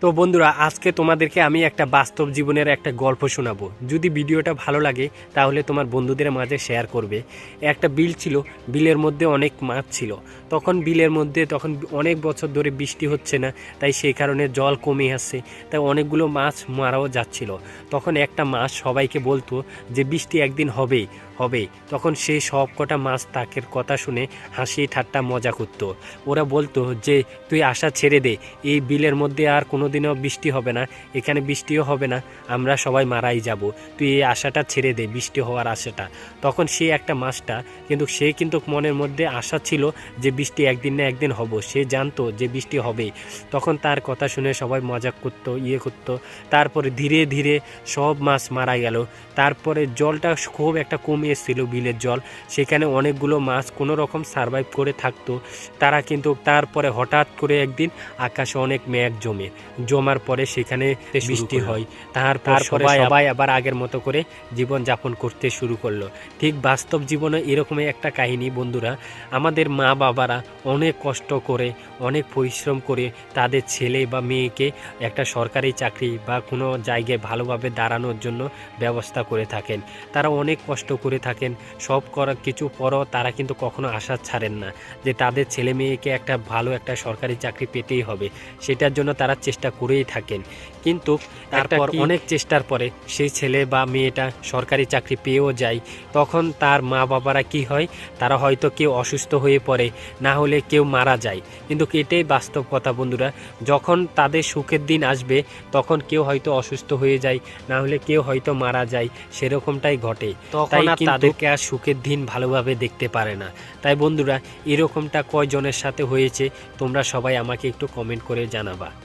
তো বন্ধুরা, আজকে তোমাদেরকে আমি একটা বাস্তব জীবনের একটা গল্প শোনাবো। যদি ভিডিওটা ভালো লাগে, তাহলে তোমার বন্ধুদের মাঝে শেয়ার করবে। একটা বিল ছিল, বিলের মধ্যে অনেক মাছ ছিল। তখন বিলের মধ্যে, তখন অনেক বছর ধরে বৃষ্টি হচ্ছে না, তাই সেই কারণে জল কমে আসছে, তাই অনেকগুলো মাছ মারাও যাচ্ছিল। তখন একটা মাছ সবাইকে বলতো যে, বৃষ্টি একদিন হবেই হবে তখন সে সব কটা মাছ তাকের কথা শুনে হাসি ঠাট্টা মজা করতো। ওরা বলতো যে, তুই আশা ছেড়ে দে, এই বিলের মধ্যে আর কোনোদিনও বৃষ্টি হবে না। এখানে বৃষ্টিও হবে না। আমরা সবাই মারাই যাব। তুই এই আশাটা ছেড়ে দে, বৃষ্টি হওয়ার আশাটা। তখন সে একটা মাছটা, কিন্তু সে কিন্তু মনের মধ্যে আশা ছিল যে বৃষ্টি একদিন না একদিন হব। সে জানতো যে বৃষ্টি হবে তখন তার কথা শুনে সবাই মজা করতো ইয়ে করতো। তারপরে ধীরে ধীরে সব মাছ মারা গেল। তারপরে জলটা খুব একটা কমে এসেছিল বিলের জল। সেখানে অনেকগুলো মাছ কোনো রকম সারভাইভ করে থাকতো। তারা কিন্তু তারপরে হঠাৎ করে একদিন আকাশে অনেক মেঘ জমে। জমার পরে সেখানে বৃষ্টি হয়। তারপর সবাই সবাই আবার আগের মতো করে জীবন যাপন করতে শুরু করল। ঠিক বাস্তব জীবনে এরকমই একটা কাহিনী বন্ধুরা। আমাদের মা বাবারা অনেক কষ্ট করে অনেক পরিশ্রম করে তাদের ছেলে বা মেয়েকে একটা সরকারি চাকরি বা কোনো জায়গায় ভালোভাবে দাঁড়ানোর জন্য ব্যবস্থা করে থাকেন। তারা অনেক কষ্ট করে থাকেন। সব করার কিছু পরও তারা কিন্তু কখনো আশা ছাড়েন না যে তাদের ছেলে মেয়েকে একটা ভালো একটা সরকারি চাকরি পেতেই হবে। সেটার জন্য তারা চেষ্টা করেই থাকেন। কিন্তু তারপর অনেক চেষ্টার পরে সেই ছেলে বা মেয়েটা সরকারি চাকরি পেয়েও যায়। তখন তার মা বাবারা কি হয়? তারা হয়তো কেউ অসুস্থ হয়ে পড়ে না হলে কেউ মারা যায়। কিন্তু এটাই বাস্তব কথা বন্ধুরা। যখন তাদের সুখের দিন আসবে তখন কেউ হয়তো অসুস্থ হয়ে যায় না হলে কেউ হয়তো মারা যায়। সেরকমটাই ঘটে। তাই তাদেরকে আর সুখের দিন ভালোভাবে দেখতে পারে না। তাই বন্ধুরা এরকমটা কয়জনের সাথে হয়েছে? তোমরা সবাই আমাকে একটু কমেন্ট করে জানাবা।